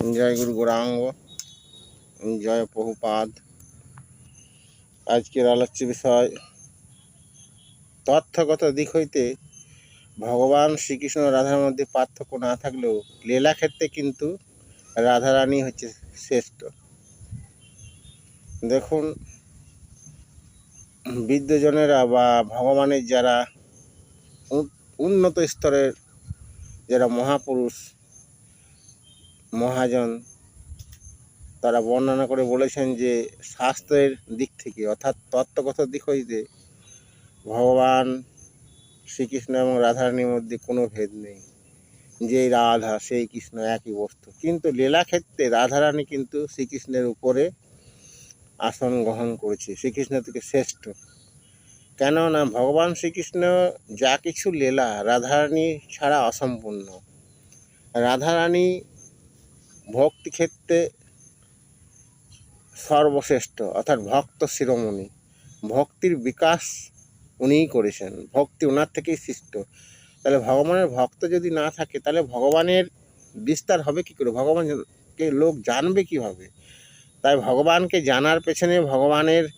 জয় গুরু গৌরাঙ্গ, জয় বহুপাদ আজকের আলোচ্য বিষয়, তথ্যগত দিক হইতে ভগবান শ্রীকৃষ্ণ রাধার মধ্যে পার্থক্য না থাকলেও লীলা ক্ষেত্রে কিন্তু রাধারানী হচ্ছে শ্রেষ্ঠ। দেখুন, বিদ্যজনেরা বা ভগবানের যারা উন- উন্নত স্তরের যারা মহাপুরুষ মহাজন তারা বর্ণনা করে বলেছেন যে শাস্ত্রের দিক থেকে অর্থাৎ তত্ত্বগত দিক হইতে ভগবান শ্রীকৃষ্ণ এবং রাধারানীর মধ্যে কোনো ভেদ নেই। যেই রাধা, সেই কৃষ্ণ একই বস্তু। কিন্তু লীলা ক্ষেত্রে রাধারানী কিন্তু শ্রীকৃষ্ণের উপরে আসন গ্রহণ করেছে। শ্রীকৃষ্ণ থেকে শ্রেষ্ঠ। কেননা ভগবান শ্রীকৃষ্ণ যা কিছু লীলা রাধারানী ছাড়া অসম্পূর্ণ। রাধারানী ভক্তি ক্ষেত্রে সর্বশ্রেষ্ঠ, অর্থাৎ ভক্ত শিরোমণি। ভক্তির বিকাশ উনিই করেছেন। ভক্তি ওনার থেকেই সৃষ্ট। তাহলে ভগবানের ভক্ত যদি না থাকে, তাহলে ভগবানের বিস্তার হবে কী করে? ভগবানকে লোক জানবে কীভাবে? তাই ভগবানকে জানার পেছনে, ভগবানের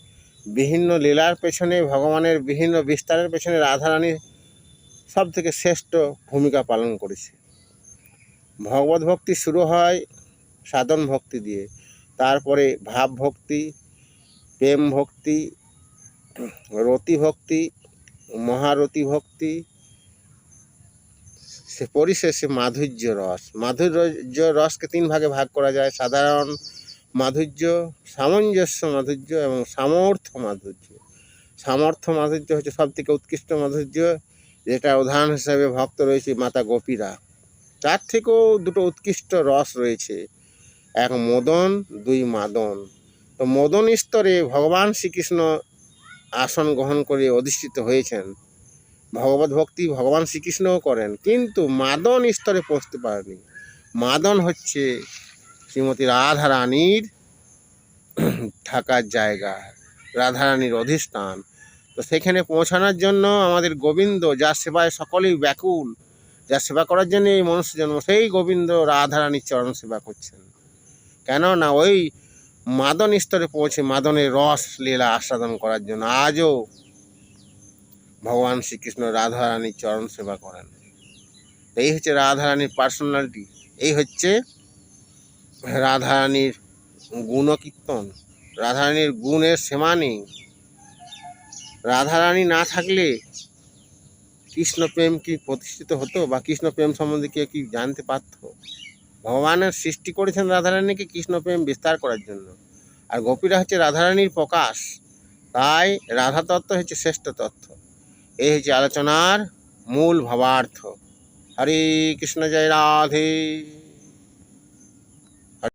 বিভিন্ন লীলার পেছনে, ভগবানের বিভিন্ন বিস্তারের পেছনে রাধারানী সব থেকে শ্রেষ্ঠ ভূমিকা পালন করেছে। ভগবত ভক্তি শুরু হয় সাধন ভক্তি দিয়ে। তারপরে ভাব ভক্তি, প্রেম ভক্তি, রতি ভক্তি, মহারতি ভক্তি, সে পরিশেষে মাধুর্য রস। মাধুর্য রসকে তিন ভাগে ভাগ করা যায়। সাধারণ মাধুর্য, সামঞ্জস্য মাধুর্য এবং সামর্থ্য মাধুর্য। সামর্থ্য মাধুর্য হচ্ছে সব থেকে উৎকৃষ্ট মাধুর্য, যেটা উদাহরণ হিসাবে ভক্ত রয়েছে মাতা গোপীরা। তার থেকেও দুটো উৎকৃষ্ট রস রয়েছে। এক মদন, দুই মাদন। তো মদন স্তরে ভগবান শ্রীকৃষ্ণ আসন গ্রহণ করে অধিষ্ঠিত হয়েছেন। ভগবত ভক্তি ভগবান শ্রীকৃষ্ণও করেন, কিন্তু মাদন স্তরে পৌঁছতে পারেনি মাদন হচ্ছে শ্রীমতী রাধারানীর থাকার জায়গা, রাধারানীর অধিষ্ঠান। তো সেখানে পৌঁছানোর জন্য আমাদের গোবিন্দ, যার সেবায় সকলেই ব্যাকুল, যার সেবা করার জন্য এই মনুষ্য জন্ম, সেই গোবিন্দ রাধারানীর চরণ সেবা করছেন। কেননা ওই মাদন স্তরে পৌঁছে মাদনের রস লীলা আস্বাদন করার জন্য আজও ভগবান শ্রীকৃষ্ণ রাধারানীর চরণ সেবা করেন। এই হচ্ছে রাধারানীর পার্সোনালিটি এই হচ্ছে রাধারানীর গুণকীর্তন, রাধারানীর গুণের সীমা নেই রাধারানী না থাকলে কৃষ্ণপ্রেম কি প্রতিষ্ঠিত হতো বা কৃষ্ণপ্রেম সম্বন্ধে কেউ কি জানতে পারত? ভগবানের সৃষ্টি করেছেন রাধারানীকে কৃষ্ণপ্রেম বিস্তার করার জন্য। আর গোপীরা হচ্ছে রাধারানীর প্রকাশ। তাই রাধা তত্ত্ব হচ্ছে শ্রেষ্ঠ তত্ত্ব। এই হচ্ছে আলোচনার মূল ভাবার্থ। হরে কৃষ্ণ জয় রাধে।